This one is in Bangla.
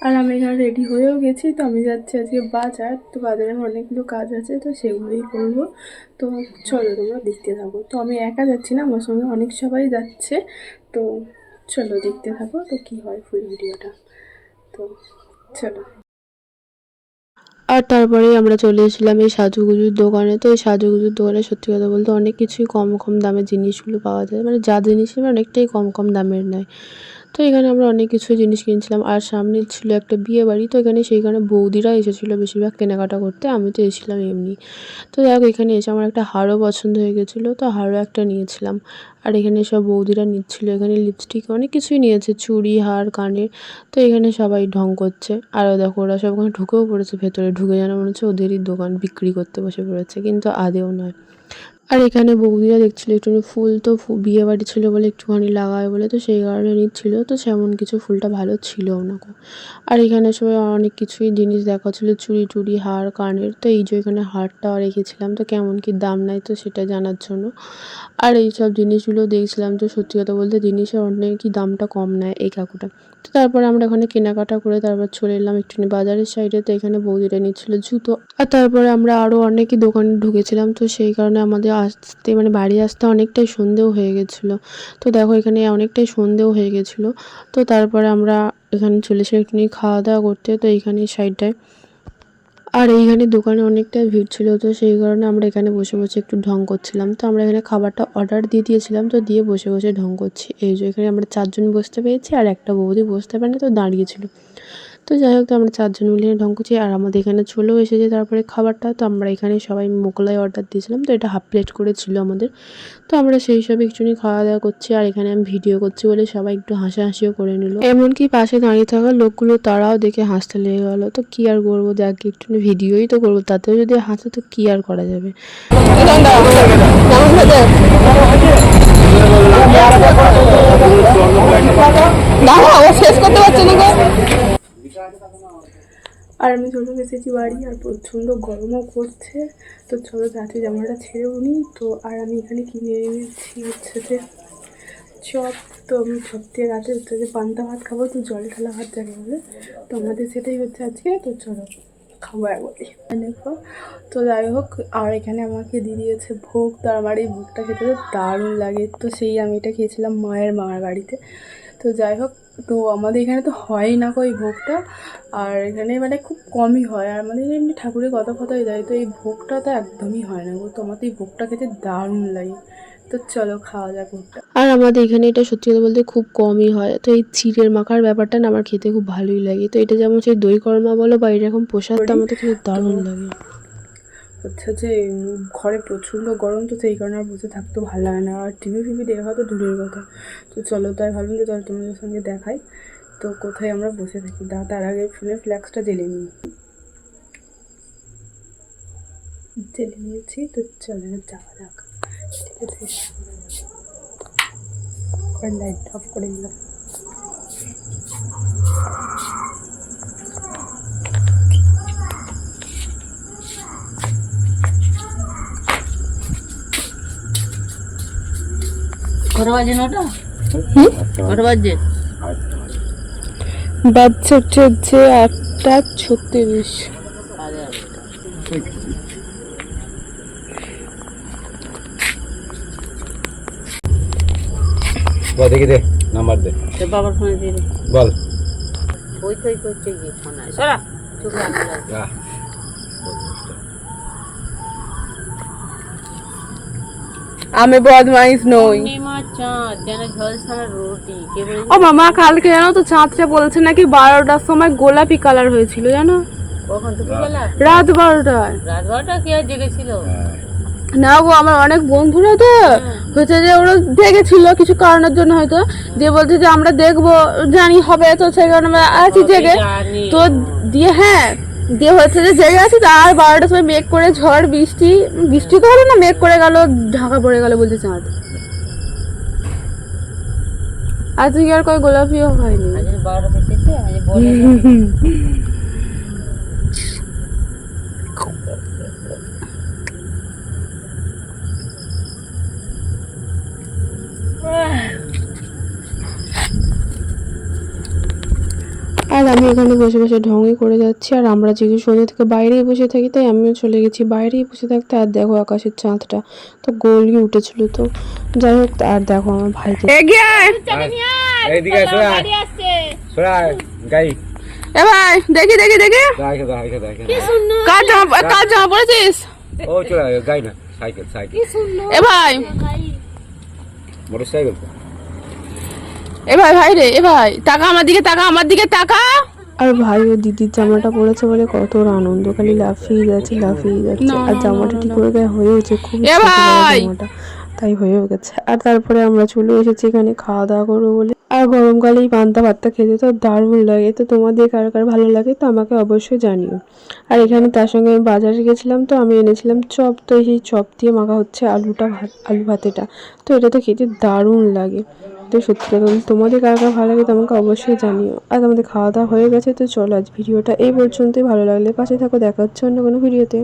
আর আমি এখানে রেডি হয়েও গেছি, তো আমি যাচ্ছি আজকে বাজার। তো বাজারে অনেকগুলো কাজ আছে, তো সেগুলোই করব। তো চলো তোমরা দেখতে থাকো। তো আমি একা যাচ্ছি না, আমার সঙ্গে অনেক সবাই যাচ্ছে। তো চলো দেখতে থাকো, তো কি হয় ফুল ভিডিওটা। তো চলো। আর তারপরে আমরা চলে এসেছিলাম এই সাজুগুজুর দোকানে। তো এই সাজুগুজুর দোকানে সত্যি কথা বলতে অনেক কিছুই কম কম দামে জিনিসগুলো পাওয়া যায়। মানে যা জিনিস অনেকটাই কম কম দামের নেয়। তো এখানে আমরা অনেক কিছু জিনিস কিনছিলাম। আর সামনে ছিল একটা বিয়ে বাড়ি, তো এখানে সেইখানে বৌদিরা এসেছিল বেশিরভাগ কেনাকাটা করতে, আমি তো এসেছিলাম এমনি। তো দেখো এখানে এসে আমার একটা হারও পছন্দ হয়ে গেছিল, তো হারও একটা নিয়েছিলাম। আর এখানে সব বৌদিরা নিচ্ছিল, এখানে লিপস্টিক অনেক কিছুই নিয়েছে, চুড়ি, হার, কানের, তো এখানে সবাই ঢং করছে। আর দেখো, ওরা সব ওখানে ঢুকেও পড়েছে, ভেতরে ঢুকে যেন মনে হচ্ছে ওদেরই দোকান বিক্রি করতে বসে পড়েছে, কিন্তু আদেও নয়। আর এখানে বৌদিরা দেখছিল একটুখানি ফুল তো বিয়ে বাড়ি ছিল বলে একটুখানি লাগায় বলে, তো সেই কারণে নিচ্ছিল, তো সেমন কিছু ফুলটা ভালো ছিল না। আর এখানে সবাই অনেক কিছুই জিনিস দেখাচ্ছিল, চুড়ি টুড়ি, হার, কানের, তো এই যে এখানে হারটাও রেখেছিলাম, তো কেমন কি দাম নেয় তো সেটা জানার জন্য। আর এই সব জিনিসগুলো দেখছিলাম, তো সত্যি কথা বলতে জিনিসের অনেক অনেকই দামটা কম নেয় এই কাকুটা। তো তারপরে আমরা ওখানে কেনাকাটা করে তারপর চলে এলাম একটুখানি বাজারের সাইডে, তো এখানে বৌদিরা নিচ্ছিল জুতো। আর তারপরে আমরা আরও অনেকই দোকানে ঢুকেছিলাম, তো সেই কারণে আমাদের আসতে মানে বাড়ি আসতে অনেকটাই সন্ধেও হয়ে গেছিল। তো দেখো এখানে অনেকটাই সন্ধেও হয়ে গেছিল। তো তারপরে আমরা এখানে চলে এসে একটুখানি খাওয়া দাওয়া করতে, তো এইখানে সাইডটায়। আর এইখানে দোকানে অনেকটা ভিড় ছিল, তো সেই কারণে আমরা এখানে বসে বসে একটু ঢং করছিলাম। তো আমরা এখানে খাবারটা অর্ডার দিয়ে দিয়েছিলাম, তো দিয়ে বসে বসে ঢং করছি। এই যে এখানে আমরা চারজন বসতে পেরেছি আর একটা বৌদি বসতে পারেনি, তো দাঁড়িয়েছিল তো যাই হোক, তো আমরা চারজন মিলে ঢং করছি আর আমাদের এখানে চলেও এসেছে তারপরে খাবারটা। তো আমরা এখানে সবাই মোগলাই অর্ডার দিয়েছিলাম, তো এটা হাফ প্লেট করে ছিল আমাদের। তো আমরা সেই সব একটুখানি খাওয়া দাওয়া করছি আর এখানে আমি ভিডিও করছি বলে সবাই একটু হাসাহাসিও করে নিল। এমনকি পাশে দাঁড়িয়ে থাকা লোকগুলো, তারাও দেখে হাসতে লেগে গেলো। তো কি আর করব? দেখ একটু ভিডিওই তো করব, তাতেও যদি হাসে তো কি আর করা যাবে? শেষ করতে পারছি না আর আমি চলে এসেছি বাড়ি, আর প্রচণ্ড গরমও করছে। তো চলো তাড়াতাড়ি জামাটা ছেড়েও নিই তো আর আমি এখানে কিনে এনেছি হচ্ছে যে, চপ। তো আমি চপ দিয়ে রাতে হচ্ছে যে পান্তা ভাত খাব, তো জল ঢালা ভাত যাকে বলে। তো আমাদের সেটাই হচ্ছে আজকে। তো চলো খাব একবারই দেখো, তো যাই হোক, আর এখানে আমাকে দিয়ে দিয়েছে ভোগ। তো আমার এই ভোগটা খেতে দারুণ লাগে। তো সেই আমি এটা খেয়েছিলাম মায়ের মামার বাড়িতে। তো যাই হোক তো আমাদের এখানে তো হয় না কো এই ভোগটা। আর এখানে মানে খুব কমই হয়। আর আমাদের এমনি ঠাকুরের কথা কথাই দেয় তো এই ভোগটা তো একদমই হয় না গো। তো আমার তো এই ভোগটা খেতে দারুণ লাগে। তো চলো খাওয়া যাক ভোগটা। আর আমাদের এখানে এটা সত্যি কথা বলতে খুব কমই হয়। তো এই চিড়ের মাখার ব্যাপারটা না আমার খেতে খুব ভালোই লাগে। তো এটা যেমন সেই দই কর্মা বলো বা এরকম প্রসাদটা আমার তো খেতে দারুণ লাগে। হচ্ছে যে ঘরে প্রচণ্ড গরম, তো সেই কারণে আর বসে থাকতে ভালো লাগে না। আর টিভি ফিভি দেখা তো দূরের কথা। তো চলো তাই ভাবলাম যে, তাহলে তোমাদের সঙ্গে দেখাই। তো কোথায় আমরা বসে থাকি? তা তার আগে ফোনের ফ্ল্যাক্সটা জেলে নিই। জেলে নিয়েছি, তো চলো যাওয়া যাক। ঠিক আছে। লাইট অফ করে দিলাম। বাচ্চা হচ্ছে হচ্ছে আটটা ছত্রিশ। দেখি দে নাম্বার দে। বাবার ফোনে দিয়ে বল। ওই তো করছে গিয়ে ফোন। আছে সরা চুপ আমি বদমাইশ নই। ও মামা কালকে জানো তো চাঁদটা বলছে নাকি বারোটার সময় গোলাপি কালার হয়েছিল জানো? রাত। বারোটায়। রাত বারোটা কি আর জেগেছিল? হ্যাঁ। না গো আমার অনেক বন্ধুরা তো হচ্ছে যে ওরা দেখেছিল কিছু কারণের জন্য হয়তো। যে বলছে যে আমরা দেখব জানি হবে তো সেই কারণে আমরা আছি জেগে। তো দিয়ে হ্যাঁ দিয়ে হচ্ছে যে জেগে আছি তার বারোটার সময় মেঘ করে ঝড় বৃষ্টি বৃষ্টি তো হলো না মেঘ করে গেল ঢাকা পড়ে গেল বলছে চাঁদ। আজকে আর কই গোলাপিও হয়নি। আর আমি এখানে বসে বসে ঢঙ্গি করে যাচ্ছি আর আমরা যেহেতু সন্ধ্যে থেকে বাইরেই বসে থাকি তাই আমিও চলে গেছি বাইরেই বসে থাকতে। আর দেখো আকাশের চাঁদটা তো গোলই উঠেছিল তো। যাই হোক আর দেখো আমার ভাইকে এ ভাই দেখি দেখি দেখি। দাঁড়াই দাঁড়াই দাঁড়াই কার জামা কার জামা পড়েছিস ও চলে গাই না সাইকেল সাইকেল। এ ভাই। মোটর সাইকেল এ ভাই ভাই রে এ ভাই টাকা আমার দিকে টাকা আমার দিকে টাকা আর ভাই ও দিদির জামাটা পরেছে বলে কত আনন্দ খালি লাফিয়ে যাচ্ছে লাফিয়ে যাচ্ছে। আর জামাটা কি করে গায়ে হয়েছে খুব জামাটা। তাই হয়েও গেছে। আর তারপরে আমরা চলে এসেছি এখানে খাওয়া দাওয়া করব বলে। আর গরমকালে এই পান্তা ভাতটা খেতে তো দারুণ লাগে। তো তোমাদের কার কার ভালো লাগে তো আমাকে অবশ্যই জানিও। আর এখানে তার সঙ্গে আমি বাজারে গেছিলাম তো আমি এনেছিলাম চপ, তো সেই চপ দিয়ে মাখা হচ্ছে আলুটা ভাত, আলু ভাতেটা। তো এটা তো খেতে দারুণ লাগে। তো সত্যি কথা তোমাদের কার কার ভালো লাগে তো আমাকে অবশ্যই জানিও। আর আমাদের খাওয়া দাওয়া হয়ে গেছে তো চলো আজ ভিডিওটা এই পর্যন্তই। ভালো লাগলে পাশে থাকো। দেখা হচ্ছে অন্য কোনো ভিডিওতে।